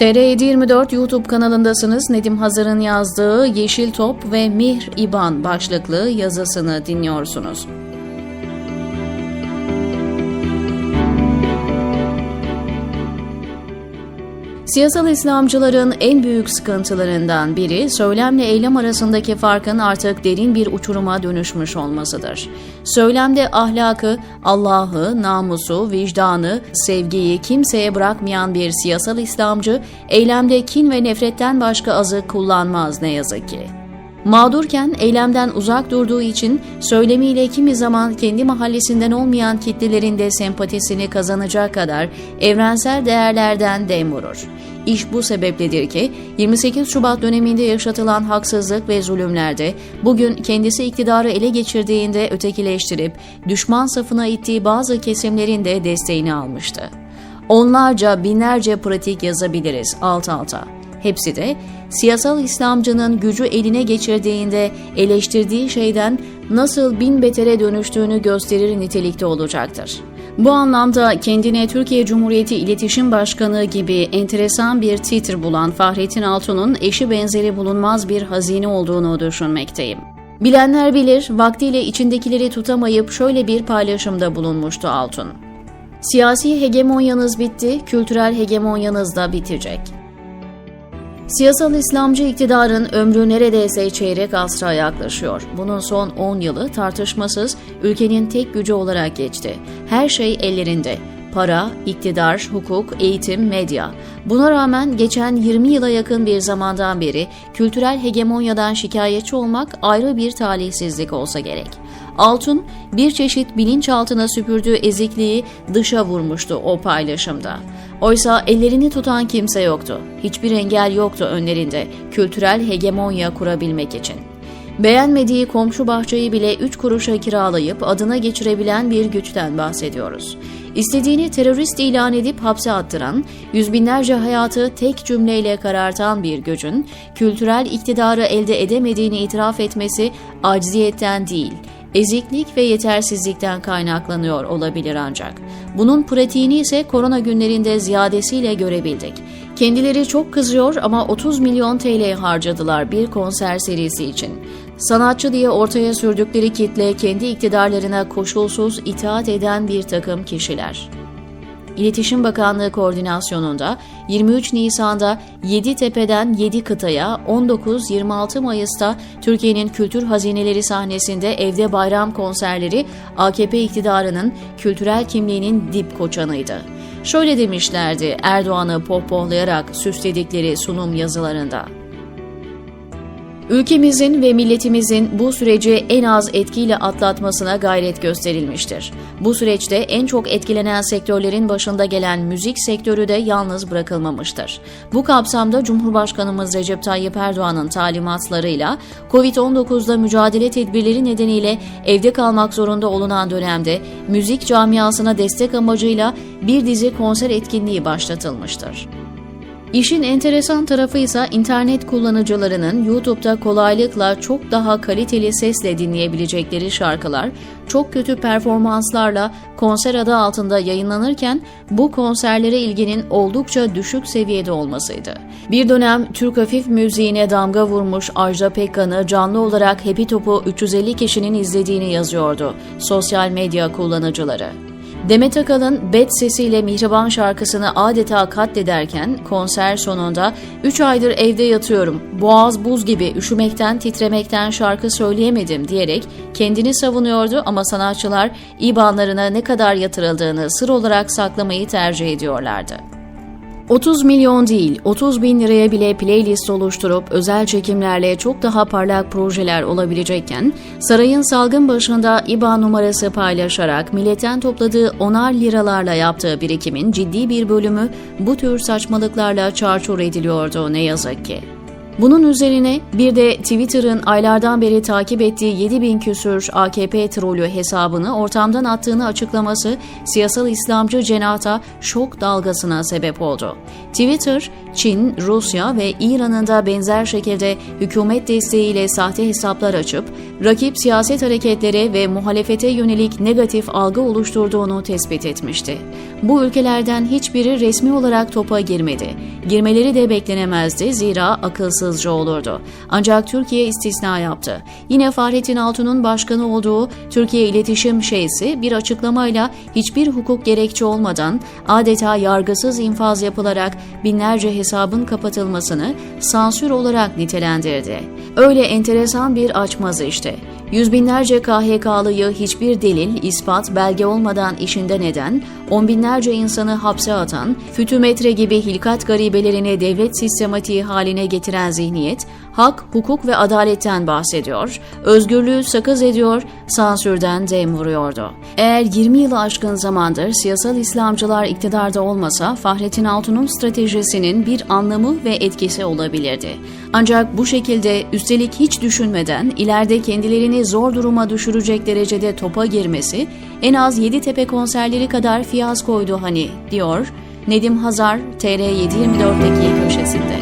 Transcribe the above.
TR724 YouTube kanalındasınız. Nedim Hazar'ın yazdığı Yeşil Top ve Mihr İban başlıklı yazısını dinliyorsunuz. Siyasal İslamcıların en büyük sıkıntılarından biri söylemle eylem arasındaki farkın artık derin bir uçuruma dönüşmüş olmasıdır. Söylemde ahlakı, Allah'ı, namusu, vicdanı, sevgiyi kimseye bırakmayan bir siyasal İslamcı, eylemde kin ve nefretten başka azı kullanmaz ne yazık ki. Mağdurken eylemden uzak durduğu için söylemiyle kimi zaman kendi mahallesinden olmayan kitlelerin de sempatisini kazanacak kadar evrensel değerlerden dem vurur. İş bu sebepledir ki 28 Şubat döneminde yaşatılan haksızlık ve zulümlerde bugün kendisi iktidarı ele geçirdiğinde ötekileştirip düşman safına ittiği bazı kesimlerin de desteğini almıştı. Onlarca binlerce pratik yazabiliriz alt alta. Hepsi de siyasal İslamcının gücü eline geçirdiğinde eleştirdiği şeyden nasıl bin betere dönüştüğünü gösterir nitelikte olacaktır. Bu anlamda kendine Türkiye Cumhuriyeti İletişim Başkanı gibi enteresan bir titre bulan Fahrettin Altun'un eşi benzeri bulunmaz bir hazine olduğunu düşünmekteyim. Bilenler bilir, vaktiyle içindekileri tutamayıp şöyle bir paylaşımda bulunmuştu Altun. Siyasi hegemonyanız bitti, kültürel hegemonyanız da bitecek. Siyasal İslamcı iktidarın ömrü neredeyse çeyrek asra yaklaşıyor. Bunun son 10 yılı tartışmasız ülkenin tek gücü olarak geçti. Her şey ellerinde. Para, iktidar, hukuk, eğitim, medya. Buna rağmen geçen 20 yıla yakın bir zamandan beri kültürel hegemonyadan şikayetçi olmak ayrı bir talihsizlik olsa gerek. Altun bir çeşit bilinçaltına süpürdüğü ezikliği dışa vurmuştu o paylaşımda. Oysa ellerini tutan kimse yoktu. Hiçbir engel yoktu önlerinde kültürel hegemonya kurabilmek için. Beğenmediği komşu bahçeyi bile 3 kuruşa kiralayıp adına geçirebilen bir güçten bahsediyoruz. İstediğini terörist ilan edip hapse attıran, yüz binlerce hayatı tek cümleyle karartan bir gücün kültürel iktidarı elde edemediğini itiraf etmesi acziyetten değil, eziklik ve yetersizlikten kaynaklanıyor olabilir ancak. Bunun pratiğini ise korona günlerinde ziyadesiyle görebildik. Kendileri çok kızıyor ama 30 milyon TL harcadılar bir konser serisi için. Sanatçı diye ortaya sürdükleri kitle kendi iktidarlarına koşulsuz itaat eden bir takım kişiler. İletişim Bakanlığı koordinasyonunda 23 Nisan'da 7 tepeden 7 kıtaya, 19-26 Mayıs'ta Türkiye'nin kültür hazineleri sahnesinde evde bayram konserleri AKP iktidarının kültürel kimliğinin dip koçanıydı. Şöyle demişlerdi Erdoğan'ı pohpohlayarak süsledikleri sunum yazılarında. Ülkemizin ve milletimizin bu süreci en az etkiyle atlatmasına gayret gösterilmiştir. Bu süreçte en çok etkilenen sektörlerin başında gelen müzik sektörü de yalnız bırakılmamıştır. Bu kapsamda Cumhurbaşkanımız Recep Tayyip Erdoğan'ın talimatlarıyla COVID-19'da mücadele tedbirleri nedeniyle evde kalmak zorunda olunan dönemde müzik camiasına destek amacıyla bir dizi konser etkinliği başlatılmıştır. İşin enteresan tarafı ise internet kullanıcılarının YouTube'da kolaylıkla çok daha kaliteli sesle dinleyebilecekleri şarkılar çok kötü performanslarla konser adı altında yayınlanırken bu konserlere ilginin oldukça düşük seviyede olmasıydı. Bir dönem Türk hafif müziğine damga vurmuş Ajda Pekkan'ı canlı olarak Happy Top'u 350 kişinin izlediğini yazıyordu sosyal medya kullanıcıları. Demet Akalın Bet sesiyle Mihriban şarkısını adeta katlederken konser sonunda 3 aydır evde yatıyorum, boğaz buz gibi üşümekten titremekten şarkı söyleyemedim diyerek kendini savunuyordu ama sanatçılar IBAN'larına ne kadar yatırıldığını sır olarak saklamayı tercih ediyorlardı. 30 milyon değil, 30 bin liraya bile playlist oluşturup özel çekimlerle çok daha parlak projeler olabilecekken, sarayın salgın başında İBA numarası paylaşarak milletten topladığı onar liralarla yaptığı birikimin ciddi bir bölümü bu tür saçmalıklarla çarçur ediliyordu ne yazık ki. Bunun üzerine bir de Twitter'ın aylardan beri takip ettiği 7000 küsür AKP trolü hesabını ortamdan attığını açıklaması siyasal İslamcı cenahta şok dalgasına sebep oldu. Twitter, Çin, Rusya ve İran'ın da benzer şekilde hükümet desteğiyle sahte hesaplar açıp rakip siyaset hareketlere ve muhalefete yönelik negatif algı oluşturduğunu tespit etmişti. Bu ülkelerden hiçbiri resmi olarak topa girmedi. Girmeleri de beklenemezdi zira akılsızca olurdu. Ancak Türkiye istisna yaptı. Yine Fahrettin Altun'un başkanı olduğu Türkiye İletişim Şeysi bir açıklamayla hiçbir hukuk gerekçe olmadan adeta yargısız infaz yapılarak binlerce hesabın kapatılmasını sansür olarak nitelendirdi. Öyle enteresan bir açmazı işte. Yüz binlerce KHK'lıyı hiçbir delil, ispat, belge olmadan işinden eden, on binlerce insanı hapse atan, fütümetre gibi hilkat garibelerini devlet sistematiği haline getiren zihniyet, hak, hukuk ve adaletten bahsediyor, özgürlüğü sakız ediyor, sansürden dem vuruyordu. Eğer 20 yılı aşkın zamandır siyasal İslamcılar iktidarda olmasa Fahrettin Altun'un stratejisinin bir anlamı ve etkisi olabilirdi. Ancak bu şekilde üstelik hiç düşünmeden ileride kendilerini zor duruma düşürecek derecede topa girmesi en az Yeditepe konserleri kadar fiyaskoydu hani diyor Nedim Hazar TR724'deki köşesinde.